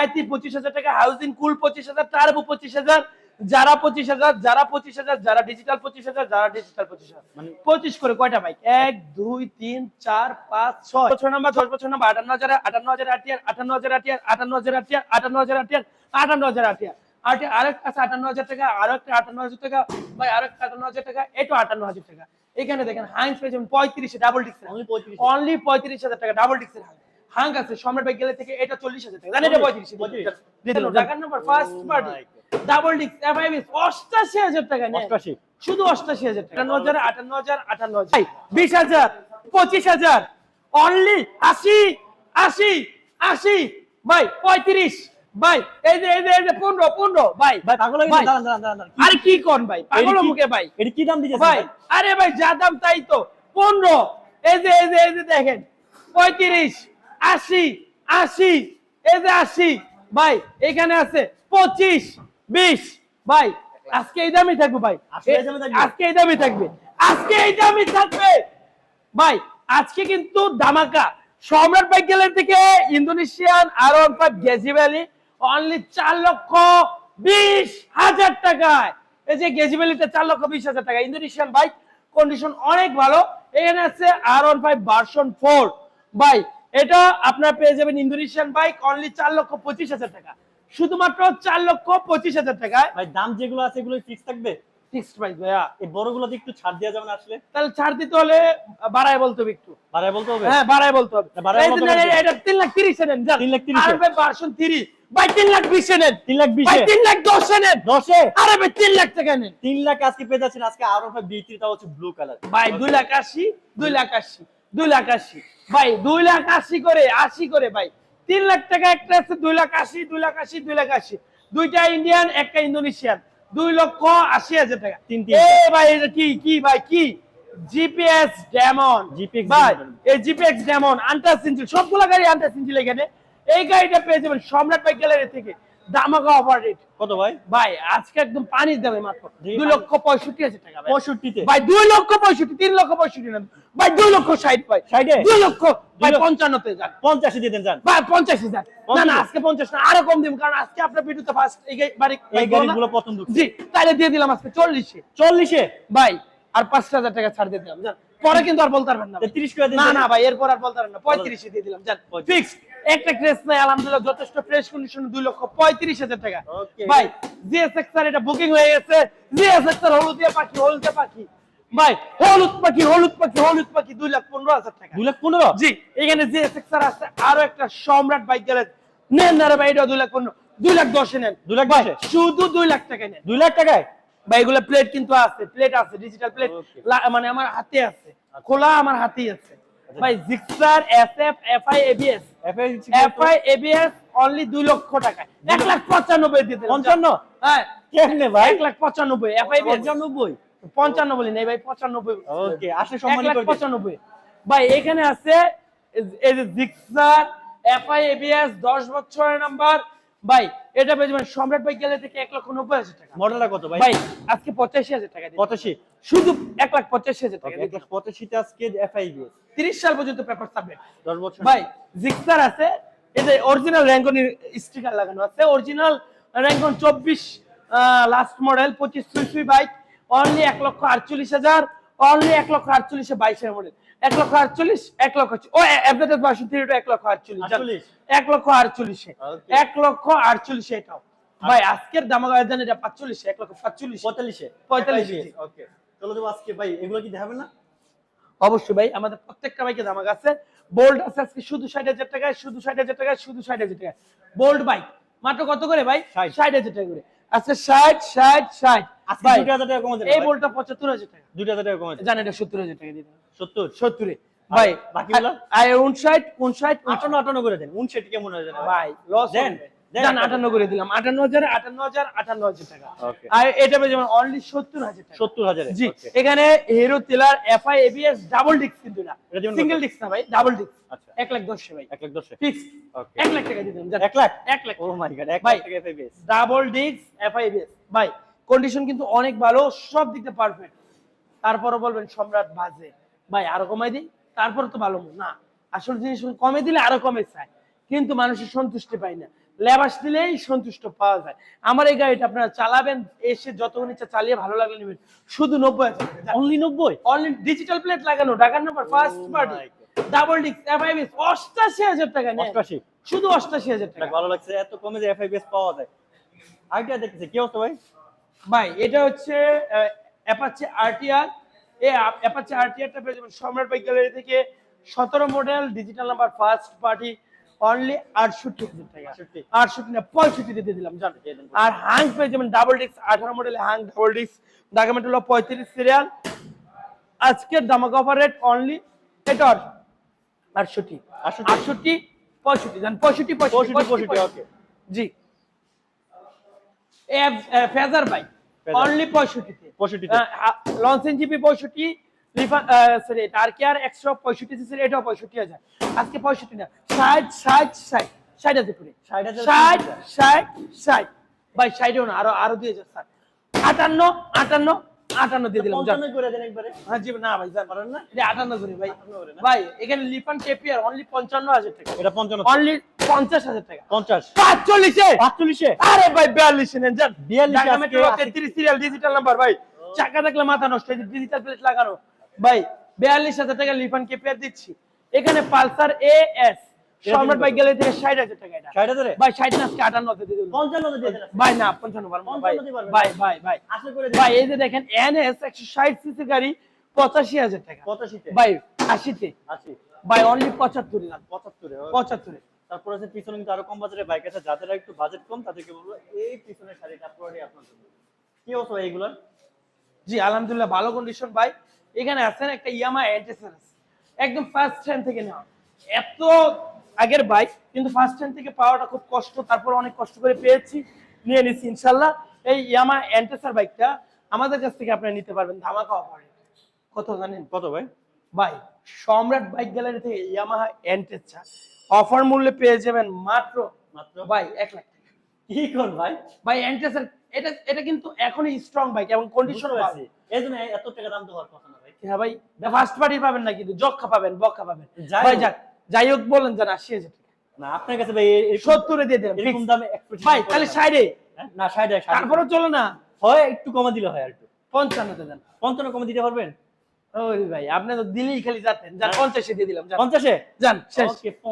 IT পঁচিশ হাজার টাকা হাউজিং কুল পঁচিশ হাজার টার্বো পঁচিশ হাজার যারা পঁচিশ হাজার যারা পঁচিশ হাজার যারা ডিজিটাল পঁচিশ হাজার যারা ডিজিটাল পঁচিশ হাজার। মানে- পঁচিশ করে কয়টা বাইক এক দুই তিন চার পাঁচ ছয়। বছর নাম্বার দশ বছর নাম্বার আটান্ন হাজার আটান্ন হাজার আটিয়ার আটান্ন হাজার আটিয়ার আটান্ন হাজার আটিয়ার আটান্ন হাজার আটিয়ার আটান্ন হাজার আটিয়ার আটি আরেক আছে আটান্ন হাজার টাকা আরও একটা আটান্ন হাজার টাকা ভাই আরও একটা আটান্ন হাজার টাকা এটা আটান্ন হাজার টাকা। এখানে দেখেন হাইন্স পেয়েছেন পঁয়ত্রিশে ডাবল ডিক্স Only 35 অনলি পঁয়ত্রিশ হাজার টাকা ডাবল ডিক্সের হাং হাং আছে সম্রাট বাইক গেলে থেকে এটা চল্লিশ হাজার টাকা। জানেন এটা পঁয়ত্রিশ নাম্বার ফার্স্ট পার্টি ডাবল ডিক্স অষ্টাশি হাজার টাকা অষ্টাশি। শুধু অষ্টাশি হাজার টাকা। আটান্ন হাজার। আটান্ন হাজার আটান্ন হাজার। বিশ হাজার পঁচিশ হাজার। অনলি আশি আশি আশি। ভাই পঁয়ত্রিশ। ভাই এই যে এই যে এই যে পনেরো পনেরো। ভাই ভাই পাগল ভাই। আরে কি কোন ভাই? পাগল মুখে ভাই। এটা কি দাম দিয়েছে ভাই? আরে ভাই যা দাম তাই তো। পনেরো। এই যে এই যে এই যে দেখেন। পঁয়ত্রিশ। আশি আশি এই যে আশি ভাই এখানে আছে পঁচিশ বিশ ভাই আজকে এই দামই থাকবে ভাই। আজকে এই দামে থাকবে? আজকে এই দামই থাকবে। আজকে এই দামই থাকবে। ভাই আজকে কিন্তু ধামাকা। সম্রাট বাইক গ্যালারি থেকে ইন্দোনেশিয়ান আর ওয়ান ফাইভ গেজি ভ্যালি। অনলি চার লক্ষ বিশ হাজার টাকায়। এই যে গেজি ভ্যালিতে চার লক্ষ বিশ হাজার টাকা। ইন্দোনেশিয়ান বাইক কন্ডিশন অনেক ভালো। এখানে আছে R one five version four ভাই এটা আপনার পেয়ে যাবেন ইন্দোনেশিয়ান বাইক অনলি চার লক্ষ পঁচিশ হাজার টাকা। শুধুমাত্র চার লক্ষ পঁচিশ হাজার টাকায়। ভাই দাম যেগুলো আছে এগুলো ফিক্স থাকবে? ফিক্সড প্রাইস ভাইয়া। এই বড়গুলোতে একটু ছাড় দেওয়া যাবে না আসলে? তাহলে ছাড় দিতে হলে বাড়ায় বলতে হবে একটু। বাড়ায় বলতে হবে? হ্যাঁ বাড়ায় বলতে হবে। এটা তিন লাখ তিরিশে নেন। তিন লাখ তিরিশে? ভাই ভাই তিন লাখ বিশে নেন। তিন লাখ ভাই বিশে তিন লাখ দশে নেন। দশে আরে ভাই তিন লাখ টাকা নেন। তিন লাখ আজকে পেয়ে যাচ্ছেন। আজকে আরও ভাই বিক্রিটা হচ্ছে ব্লু কালার ভাই দুই লাখ আশি দুই লাখ আশি। দুই লাখ আশি। ভাই দুই লাখ আশি করে আশি করে ভাই। তিন লাখ টাকা একটা আছে দুই লাখ আশি দুই লাখ আশি দুই লাখ আশি। দুইটা ইন্ডিয়ান একটা ইন্দোনেশিয়ান দুই লক্ষ আশি হাজার টাকা। তিন এ ভাই এটা কি কি ভাই কি? জিপিএস ডেমন GPX ভাই। এই জিপিএক্স ডেমন আন্টাস ইঞ্জিল সবগুলো গাড়ি আন্টাস ইঞ্জিল এখানে। এই গাড়িটা পেয়ে যাবেন সম্রাট বাইক গ্যালারি থেকে। দামাকা অফার রেট কত ভাই? ভাই আজকে একদম পানি দেবে মাত্র দুই লক্ষ পঁয়ষট্টি হাজার টাকা পঁয়ষট্টিতে? ভাই দুই লক্ষ পঁয়ষট্টি তিন লক্ষ পঁয়ষট্টি না। ভাই দুই লক্ষ ষাট ভাই। ষাটে? দুই লক্ষ ভাই পঞ্চান্নতে যান। পঞ্চাশে দিয়ে দেন যান। ভাই পঞ্চাশ হাজার না না আজকে পঞ্চাশ না আরও কম দিব কারণ আজকে আপনার ভিডিওতে ফার্স্ট এই বাড়ি এই? গাড়িগুলো ঢুকছে জি তাহলে দিয়ে দিলাম আজকে চল্লিশে। চল্লিশে? ভাই আর পাঁচ হাজার টাকা ছাড় দিয়ে দিলাম জান পরে কিন্তু আর বলতে পারবেন না। তিরিশ না যান। না ভাই এরপর আর বলতে পারবেন না। পঁয়ত্রিশে দিয়ে দিলাম জান পঁয়ত্রিশ। একটা ক্রেস নাই আলহামদুলিল্লাহ যথেষ্ট ফ্রেশ কন্ডিশন দুই লক্ষ পঁয়ত্রিশ হাজার টাকা। ভাই জিএসএক্স আর এটা বুকিং হয়ে গেছে। জিএসএক্স আর হলুদিয়া পাখি হলুদিয়া পাখি। ভাই হলুদ পাখি হলুদ পাখি হলুদ পাখি দুই লাখ পনেরো হাজার টাকা। দুই লাখ পনেরো? জি এখানে জিএসএক্স আর আছে আরও একটা সম্রাট বাইক গেলে নেন না ভাই এটা দুই লাখ পনেরো দুই লাখ দশে নেন। দুই লাখ ভাই শুধু দুই লাখ টাকা নেন। দুই লাখ টাকায়? ভাই এগুলো প্লেট কিন্তু আছে প্লেট আছে ডিজিটাল প্লেট. মানে আমার হাতে আছে খোলা আমার হাতেই আছে। ভাই Gixxer SF FI ABS FI ABS only দুই লক্ষ টাকা এক লাখ পঁচানব্বই দিয়ে দিলাম। পঞ্চান্ন? হ্যাঁ। কেমনে ভাই? এক লাখ পঁচানব্বই এফআই পঞ্চানব্বই। পঞ্চান্ন বলি নাই ভাই পঁচানব্বই। ওকে আসলে সম্মানিত করে ভাই এখানে আছে এই যে জিক্সার এফআই এবিএস দশ বছরের নাম্বার ভাই এটা পেয়ে যাবেন সম্রাট ভাই গেলে থেকে এক লক্ষ নব্বই হাজার টাকা। মডেলটা কত ভাই? ভাই আজকে পঁচাশি হাজার টাকা। পঁচাশি। শুধু এক লাখ পঁচাশি হাজার টাকা এক লাখ পঁচাশিতে আজকে এফআইবিএস তিরিশ সাল পর্যন্ত পেপার সাবমিট দশ বছর। ভাই জিক্সার আছে। যে অরিজিনাল স্টিকার লাগানো আছে। অরিজিনাল র্যাঙ্কন চব্বিশ লাস্ট মডেল পঁচিশ সুই সুই বাইক অনলি এক লক্ষ আটচল্লিশ হাজার। অনলি এক লক্ষ আটচল্লিশে বাইশের মডেল এক লক্ষ আটচল্লিশ এক লক্ষ ও অ্যাভরেজ বাসন থ্রিটা এক লক্ষ আটচল্লিশ জান। 48? এক লক্ষ আটচল্লিশে এক লক্ষ আটচল্লিশে এটাও। ভাই আজকের দামা জান এটা পাঁচচল্লিশে এক লক্ষ পাঁচচল্লিশ পঁয়তাল্লিশে পঁয়তাল্লিশে, ওকে। চলো দেবো আজকে ভাই এগুলো কি দেখাবেন না? অবশ্যই ভাই আমাদের প্রত্যেকটা বাইকে দামাক আছে। বোল্ড আছে আজকে শুধু ষাট হাজার টাকায় শুধু ষাট হাজার টাকায় শুধু ষাট হাজার টাকায়। বোল্ড বাইক মাত্র কত করে ভাই? 60 ষাট হাজার টাকা করে। আজকে ষাট ষাট ষাট। আজকে দুটো হাজার টাকা কমে এই কমে জানেন এটা ভাই বাকিগুলো? করে দেন। কেমন হয়ে ভাই লস দেন, দেন করে দিলাম। আর এটা যেমন অনলি জি এখানে হিরো টিলার এফআই এবিএস ডাবল ডিস্ক কিন্তু না সিঙ্গেল ডিস্ক না ভাই ডাবল ডিস্ক আচ্ছা। এক লাখ দশে ভাই। এক লাখ দশে? Fix Okay. এক লাখ টাকা এক লাখ? এক লাখ ও মাই গড এক ভাই। লাখ টাকা FI ABS double disc FI ABS ভাই কন্ডিশন কিন্তু অনেক ভালো সব দিক পারফেক্ট তারপরও বলবেন সম্রাট বাজে। ভাই আরও কমাই দিই? তারপর তো ভালো না আসল জিনিস কমে দিলে আরও কমে চায়। কিন্তু মানুষের সন্তুষ্টি পায় না। লেবাস দিলেই সন্তুষ্ট পাওয়া যায়। আমার এই গাড়িটা আপনারা চালাবেন এসে যতক্ষণ ইচ্ছা চালিয়ে ভালো লাগলে নেবেন। শুধু নব্বই অনলি নব্বই? অনলাইন ডিজিটাল প্লেট লাগানো ঢাকার number first party double disc FI ABS অষ্টাশি হাজার টাকা নেয় অষ্টাশি। শুধু অষ্টাশি হাজার টাকা। ভালো লাগছে এত কমে যে এফআইবিএস পাওয়া যায়। আইডিয়া দেখতেছি কি অবস্থা ভাই? ভাই এটা হচ্ছে অ্যাপাচি আরটিআর এই অ্যাপাচি আরটিআরটা পেয়ে যাবেন সম্রাট বাইক গ্যালারি থেকে। সতেরো model digital number first party only আটষট্টি হাজার টাকা। 68 আটষট্টি না পঁয়ষট্টিতে দিয়ে দিলাম জান। আর হাং পেয়ে যাবেন ডাবল ডিস্ক আঠারো মডেলে হাং ডাবল ডিস্ক ডাকুমেন্ট হলো পঁয়ত্রিশ সিরিয়াল আজকের দামাক অফার রেট অনলি এটা আটষট্টি। 68 আটষট্টি পঁয়ষট্টি জান পঁয়ষট্টি পঁয়ষট্টি, পঁয়ষট্টি. জি। Fazer bike. Feather। অনলি পঁয়ষট্টিতে। 65 তে। লঞ্চেন জিপি পঁয়ষট্টি সরি টার্কিয়ার একশো পঁয়ষট্টি সিসির এটাও পঁয়ষট্টি হাজার। আজকে পঁয়ষট্টি না ষাট ষাট ষাট ষাট হাজার করে। 60,000 ষাট ষাট ষাট। ভাই ষাটেও না আরও আরও দুই হাজার স্যার। আটান্ন আটান্ন আটান্ন দিয়ে দিলাম হ্যাঁ জি না ভাই জান না। এটা আটান্ন করে ভাই। 58 করে না? ভাই এখানে অনলি পঞ্চান্ন হাজার টাকা। এটা পঞ্চান্ন। অনলি পঞ্চাশ হাজার টাকা। পঞ্চাশ। পাঁচচল্লিশে? পাঁচচল্লিশে? আরে ভাই বিয়াল্লিশে নেন যান। 42 ঢাকা আজকে মেট্রো আছে। তেত্রিশ সিরিয়াল ডিজিটাল নাম্বার ভাই। চাকা দেখলে মাথা নষ্ট হয়েছে ডিজিটাল প্লেট লাগানো। ভাই বিয়াল্লিশ হাজার টাকা লিফান কেপিয়ার দিচ্ছি। এখানে Pulsar A S Samrat bike গেলে থেকে ষাট হাজার টাকা এটা। ষাট হাজারে? ভাই ষাট না আজকে আটান্ন দিয়ে পঞ্চান্ন ভাই না পঞ্চান্ন ভাই। 55 দিয়ে পারবেন। ভাই ভাই ভাই। করে ভাই এই যে দেখেন এন এস একশো ষাট সিসি গাড়ি পঁচাশি হাজার টাকা। পঁচাশিতে। ভাই আশিতে। আশি। ভাই অনলি পঁচাত্তর পঁচাত্তরে পঁচাত্তরে। তারপর আছে পিছনে কিন্তু আরও কম বাজারে বাইক আছে। যাদের একটু বাজেট কম তাদেরকে বলব এই পিছনের শাড়িটা পুরোটাই আপনার জন্য। কি অবস্থা ভাই এগুলোর? জি আলহামদুলিল্লাহ ভালো কন্ডিশন ভাই। এখানে আছেন একটা ইয়ামা এন্টেসার একদম ফার্স্ট হ্যান্ড থেকে নেওয়া। এত আগের বাইক কিন্তু ফার্স্ট হ্যান্ড থেকে পাওয়াটা খুব কষ্ট। তারপর অনেক কষ্ট করে পেয়েছি নিয়ে নিচ্ছি ইনশাল্লাহ এই ইয়ামা এন্টেসার বাইকটা আমাদের কাছ থেকে আপনারা নিতে পারবেন ধামাকা অফারে কত জানেন? কত ভাই? ভাই সম্রাট বাইক গ্যালারি থেকে ইয়ামাহা এন্টেসার অফার মূল্যে পেয়ে যাবেন মাত্র মাত্র? ভাই এক লাখ টাকা। কি কোন ভাই? ভাই এন্টেসার এটা এটা কিন্তু এখনই স্ট্রং বাইক এবং কন্ডিশন পারছি। এই জন্য এত টাকা দাম তো হওয়ার কথা না ভাই। হ্যাঁ ভাই ফার্স্ট পার্টি পাবেন না কিন্তু যক্ষা পাবেন বক্ষা পাবেন। ভাই যাক যাই হোক বলেন জান আশি হাজার না আপনার কাছে ভাই এ- এরকম- সত্তরে দিয়ে দেবেন এরকম দামে ভাই তাহলে না। সাইডে হ্যাঁ? না ষাট ষাট তারপরে চলো না। হয় একটু কমা দিলে হয় আর একটু। পঞ্চান্নতে দেন। পঞ্চান্ন কমে দিতে পারবেন? ওই ভাই আপনি তো দিলেই খালি যাতেন যান হ্যাঁ। পঞ্চাশে দিয়ে দিলাম যান। পঞ্চাশে? যান শেষ।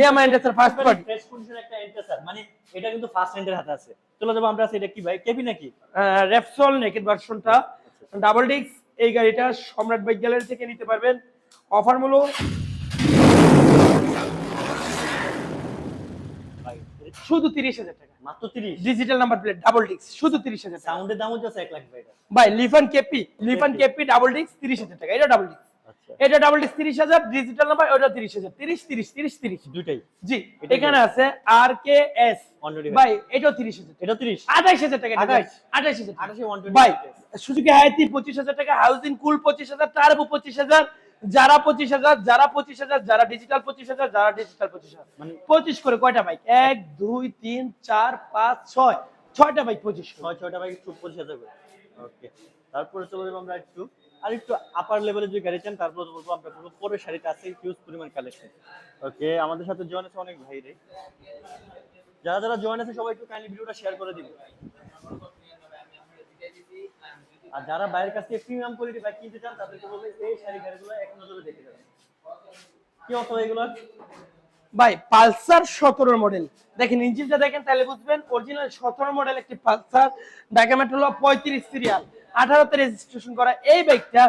এই আমার ইন্টারেস্টের ফার্স্ট পার্টি ফ্রেশ কন্ডিশন একটা এন্টার মানে এটা কিন্তু ফার্স্ট হাতে আছে। চলে যাব আমরা এটা কি ভাই? কেপি নাকি? রেপসল নেকেট ভার্সনটা ডাবল ডিস্ক এই গাড়িটা সম্রাট বাইক গ্যালারি থেকে নিতে পারবেন। অফার মূল্য ভাই। শুধু তিরিশ হাজার টাকা। মাত্র তিরিশ? Digital number plate double disc শুধু তিরিশ হাজার টাকা। সাউন্ডের দাম হচ্ছে এক লাখ ভাই Lifan K P Lifan K P double disc তিরিশ হাজার টাকা। এটা ডাবল ডিস্ক আচ্ছা। এটা ডাবল ডিস্ক তিরিশ হাজার ডিজিটাল নাম্বার ওটা তিরিশ হাজার। তিরিশ তিরিশ তিরিশ তিরিশ। দুইটাই। জি এখানে আছে আর কে এস ভাই এটাও তিরিশ হাজার এটা তিরিশ। আঠাইশ হাজার টাকা আঠাইশ? আঠাইশ হাজার। ভাই সুজুকি হায়াতি পঁচিশ হাজার টাকা হাউজিং কুল পঁচিশ হাজার টার্বো পঁচিশ হাজার যারা পঁচিশ হাজার যারা পঁচিশ হাজার যারা ডিজিটাল পঁচিশ হাজার যারা ডিজিটাল পঁচিশ হাজার। মানে পঁচিশ করে কয়টা বাইক এক দুই তিন চার পাঁচ ছয়। ছয়টা বাইক পঁচিশ ছয় ছয়টা বাইক একটু পঁচিশ হাজার করে। ওকে তারপরে চলে যাব আমরা একটু আর একটু আপার লেভেলে যে গাড়ি চান তারপরে বলব আমরা বলব পরের শাড়িতে আছে হিউজ পরিমাণ কালেকশন ওকে আমাদের সাথে জয়েন আছে অনেক ভাই রে। যারা যারা জয়েন আছে সবাই একটু কাইন্ডলি ভিডিওটা শেয়ার করে দিবেন আর যারা বাইরের কাছ থেকে প্রিমিয়াম কোয়ালিটি বাইক কিনতে চান তাদেরকে বলবে এই শাড়ি গাড়িগুলো এক নজরে দেখে যাবেন। কি ভাই এগুলো ভাই পালসার সতেরো মডেল দেখেন ইঞ্জিনটা দেখেন তাহলে বুঝবেন অরিজিনাল সতেরো মডেল একটি পালসার। ডাকামেট হলো পঁয়ত্রিশ সিরিয়াল আঠারোতে রেজিস্ট্রেশন করা এই বাইকটা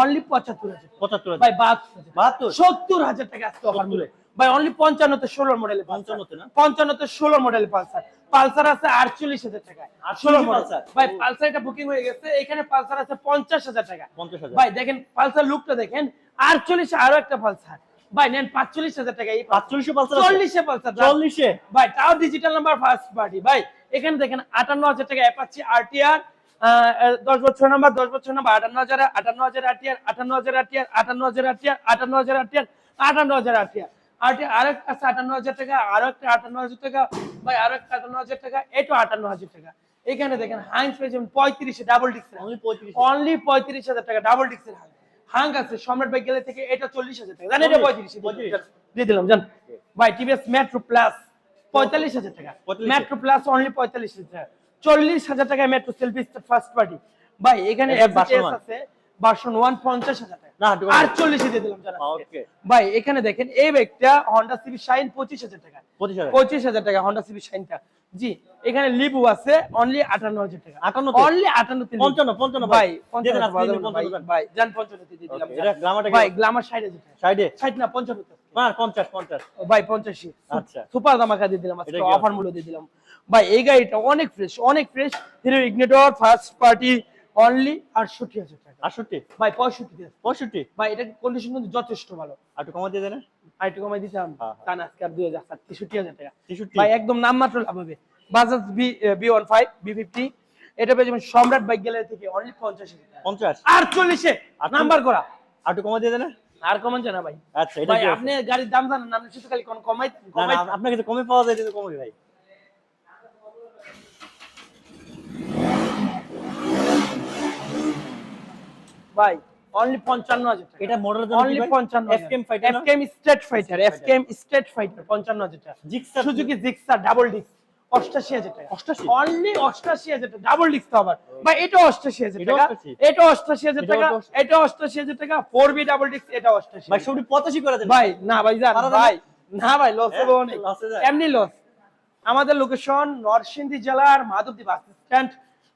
অনলি পঁচাত্তর হাজার পঁচাত্তর ভাই বাহাত্তর বাহাত্তর? সত্তর হাজার টাকা আজকে অফার মূল্যে ভাই অনলি পঞ্চান্নতে ষোলো মডেল পঞ্চান্নতে না? পঞ্চান্নতে ষোলো মডেল পালসার। পালসার আছে আটচল্লিশ হাজার টাকা। ষোলো পালসার? ভাই পালসার এটা বুকিং হয়ে গেছে এখানে পালসার আছে পঞ্চাশ হাজার টাকা। পঞ্চাশ ভাই দেখেন পালসার লুকটা দেখেন আটচল্লিশে আরও একটা পালসার। ভাই নেন পাঁচচল্লিশ হাজার টাকা এই পাঁচচল্লিশে পালসার চল্লিশে পালসার চল্লিশে? ভাই তাও ডিজিটাল নাম্বার ফার্স্ট পার্টি ভাই এখানে দেখেন আটান্ন হাজার টাকা অ্যাপাচি আরটিআর দশ বছর নাম্বার দশ বছর নাম্বার আটান্ন হাজার আটান্ন হাজার আরটিআর আটান্ন হাজার আরটিআর আটান্ন হাজার আরটিআর আটান্ন হাজার আরটিআর আটান্ন হাজার আরটিআর আরটিআর আরও একটা আছে আটান্ন হাজার টাকা আরও একটা আটান্ন হাজার টাকা ভাই আরও একটা আটান্ন হাজার টাকা এটা আটান্ন হাজার টাকা। এখানে দেখেন হাইন্স পেয়েছেন পঁয়ত্রিশে ডাবল ডিস্ক অনলি পঁয়ত্রিশ হাজার। টাকা ডাবল ডিস্কের হাং হাং আছে সম্রাট বাইক গেলে থেকে এটা চল্লিশ হাজার টাকা। জানেন এটা পঁয়ত্রিশ? দিয়ে দিলাম জান। ভাই টিভিএস মেট্রো প্লাস পঁয়তাল্লিশ হাজার টাকা। মেট্রো প্লাস অনলি পঁয়তাল্লিশ হাজার টাকা। চল্লিশ হাজার টাকায় মেট্রো সেলফি ফার্স্ট পার্টি ভাই এখানে। আছে। ভার্সন ওয়ান পঞ্চাশ হাজার দিয়ে দিলাম ভাই এখানে দেখেন এই ব্যাগটা হন্ডা সিবি শাইন পঁচিশ হাজার টাকা। পঁচিশ হাজার। টাকা হন্ডা সিবি শাইনটা জি এখানে লিবু আছে অনলি আটান্ন হাজার টাকা। 58 অনলি আটান্ন পঞ্চান্ন, পঞ্চান্ন ভাই। ভাই দিয়ে পঞ্চান্ন আপনি, বাজাবেন না ভাই পঞ্চান্ন দেন। ভাই। জান পঞ্চান্ন দিয়ে দিলাম Okay, এটা গ্লামারটা ভাই গ্লামার ষাট হাজার টাকা। ষাট? না পঞ্চান্ন পঞ্চাশ পঞ্চাশ। ভাই পঞ্চাশি। আচ্ছা। সুপার দামাকা দিয়ে দিলাম অফার মূল্য দিয়ে দিলাম। ভাই এই গাড়িটা অনেক ফ্রেশ অনেক fresh Hero Ignitor first party only আটষট্টি হাজার আটষট্টি? ভাই পঁয়ষট্টি পঁয়ষট্টি? ভাই এটা কন্ডিশন কিন্তু যথেষ্ট ভালো। আর একটু দেন। আর একটু কমাই দিতাম হ্যাঁ, হ্যাঁ। না আজকে আর দুই হাজার তেষট্টি হাজার টাকা। ভাই একদম নামমাত্র লাভ হবে। Bajaj B B one five B fifty. এটা পেয়ে যাবেন সম্রাট বাইক গ্যালারি থেকে অনলি পঞ্চাশ পঞ্চাশ? আর চল্লিশে আটচল্লিশ। নাম্বার করা। আর একটু কমা দিয়ে দেন। আর কমান জানা ভাই। আচ্ছা ভাই আপনি গাড়ির দাম জানেন না, আপনি শুধু খালি কমাই না, আপনার কাছে কমে পাওয়া যায় কমে ভাই। ভাই অনলি পঞ্চান্ন হাজার টাকা। এটা জন্য only FKM fighter FKM fighter FKM fighter পঞ্চান্ন হাজার টাকা। Gixxer Suzuki Gixxer double disc অষ্টাশি হাজার টাকা। 88? অনলি অষ্টাশি হাজার টাকা ডাবল ডিস্ক তো আবার। ভাই এটা অষ্টাশি হাজার টাকা। এটা অষ্টাশি হাজার টাকা এটা অষ্টাশি হাজার টাকা ফোর বি ডাবল ডিস্ক এটা অষ্টাশি ভাই সবটি পঁচাশি করে দেন। ভাই না ভাই জান ভাই না? ভাই লস হবে অনেক। হয়ে যায়। এমনি লস আমাদের লোকেশন নরসিংদী জেলার Madhabdi bus stand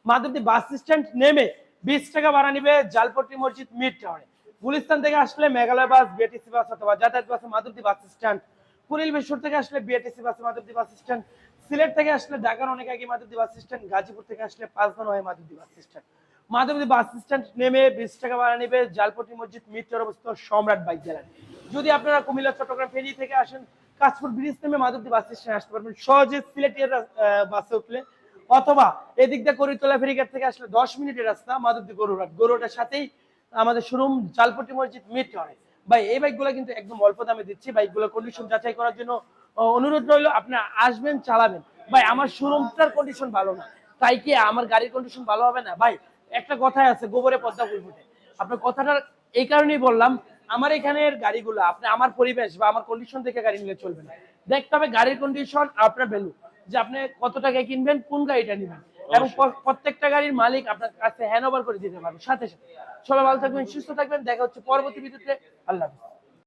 Madhabdi bus stand নেমে বিশ টাকা ভাড়া নিবে জালপট্টি মসজিদ মিড টাউনে। গুলিস্তান থেকে আসলে মেঘালয় বাস বিএটিসি বাস অথবা যাতায়াত বাসে মাধবদী বাস স্ট্যান্ড। কুড়িল বেশ্বর থেকে আসলে বিএটিসি বাসে মাধবদী বাস স্ট্যান্ড। সিলেট থেকে আসলে ঢাকার অনেক আগে মাধবদী বাস স্ট্যান্ড। গাজীপুর থেকে আসলে পাঁচজন হয় Madhabdi bus stand. Madhabdi bus stand নেমে বিশ টাকা ভাড়া নেবে জালপট্টি মসজিদ মিড মিটর অবস্থিত সম্রাট বাইক গ্যালারি। যদি আপনারা কুমিল্লা, চট্টগ্রাম ফেরি থেকে আসেন কাশপুর ব্রিজ নেমে মাধবদী বাস স্ট্যান্ড আসতে পারবেন। সহজে সিলেটের বাসে উঠলে অথবা এদিক দিয়ে করিতলা ফেরিঘাট থেকে আসলে দশ মিনিটের রাস্তা মাধবদী গরুরাট গরুরাটের সাথেই আমাদের শোরুম জালপট্টি মসজিদ মিট হয় ভাই, এই বাইকগুলো কিন্তু একদম অল্প দামে দিচ্ছি। বাইকগুলো কন্ডিশন যাচাই করার জন্য অনুরোধ রইল, আপনি আসবেন, চালাবেন। ভাই, আমার শোরুমটার কন্ডিশন ভালো না। তাই কি আমার গাড়ির কন্ডিশন ভালো হবে না? ভাই, একটা কথাই আছে, গোবরে পদ্মা ফুল ফুটে। আপনার কথাটা এই কারণেই বললাম, আমার এখানের গাড়িগুলো, আপনি আমার পরিবেশ বা আমার কন্ডিশন দেখে গাড়ি নিলে চলবে না। দেখতে হবে গাড়ির কন্ডিশন আপনার ভ্যালু যে আপনি কত টাকায় কিনবেন কোন গাড়িটা নেবেন। এবং প্রত্যেকটা গাড়ির মালিক আপনার কাছে হ্যান্ড ওভার করে দিতে পারবে। সাথে সাথে। সবাই ভালো থাকবেন সুস্থ থাকবেন। দেখা হচ্ছে পরবর্তী ভিডিওতে। আল্লাহ হাফেজ।